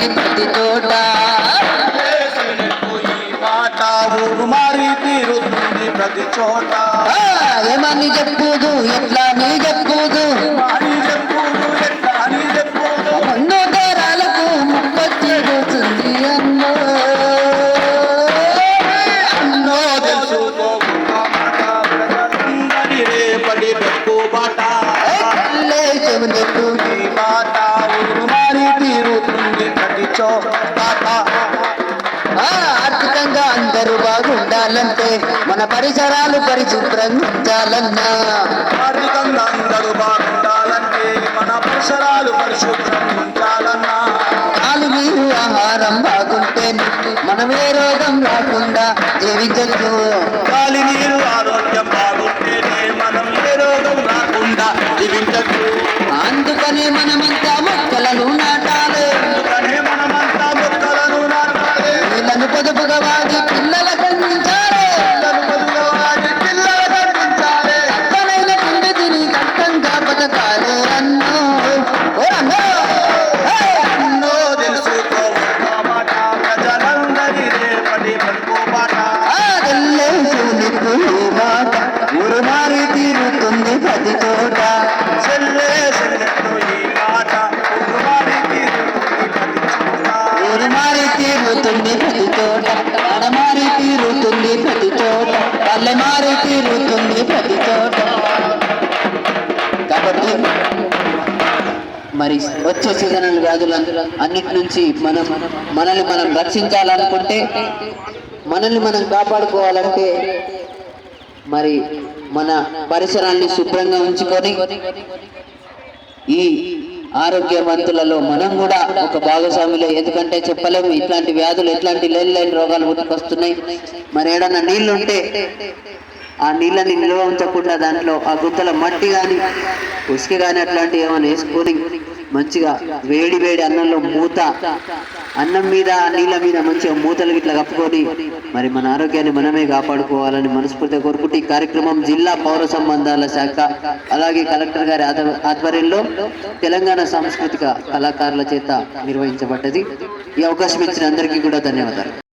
మారింది ప్రతి తోట. ఊరు మారి తీరుతుంది ప్రతి చోట ఏమని చెప్పుదు ఎట్లా నీ చెప్పుదు? రేపటి బాట చెవులకు నీ బాట ఆర్థికంగా అందరూ బాగుండాలంటే మన పరిసరాలు పరిశుభ్రంగా ఉంచాలన్నా ఆర్థికంగా అందరూ బాగుండాలంటే మన పరిసరాలు పరిశుభ్రం ఉంచాలన్నా కాలు నీరు ఆహారం ఈ మాట ఊరు మారి తీరుతుంది ప్రతి చోట. చెల్లే ఊరువారి తీరుతుంది ప్రతి చోట. ఊరు మారి తీరుతుంది ప్రతి చోట. మన మారి తీరుతుంది ప్రతి చోట. కాబట్టి మరి వచ్చే సీజనల్ వ్యాధులు అన్నిటి నుంచి మనం మనల్ని మనం రక్షించాలనుకుంటే మనల్ని మనం కాపాడుకోవాలంటే మరి మన పరిసరాన్ని శుభ్రంగా ఉంచుకొని ఈ ఆరోగ్యవంతులలో మనం కూడా ఒక భాగస్వామిలో. ఎందుకంటే చెప్పలేము ఇట్లాంటి వ్యాధులు ఎట్లాంటి లేని లేని రోగాలు గుర్తుకొస్తున్నాయి మరి ఏడన్నా నీళ్ళు ఉంటే ఆ నీళ్ళని నిల్వ ఉంచకుండా దాంట్లో ఆ గుంతల మట్టి కానీ ఉసికి కానీ అట్లాంటివి ఏమైనా వేసుకొని మంచిగా వేడి వేడి అన్నంలో మూత అన్నం మీద నీళ్ళ మీద మంచిగా మూతలు ఇట్లా కప్పుకొని మరి మన ఆరోగ్యాన్ని మనమే కాపాడుకోవాలని మనస్ఫూర్తిగా కోరుకుంటూ ఈ కార్యక్రమం జిల్లా పౌర సంబంధాల శాఖ అలాగే కలెక్టర్ గారి ఆధ్వర్యంలో తెలంగాణ సాంస్కృతిక కళాకారుల చేత నిర్వహించబడ్డది. ఈ అవకాశం ఇచ్చిన అందరికీ కూడా ధన్యవాదాలు.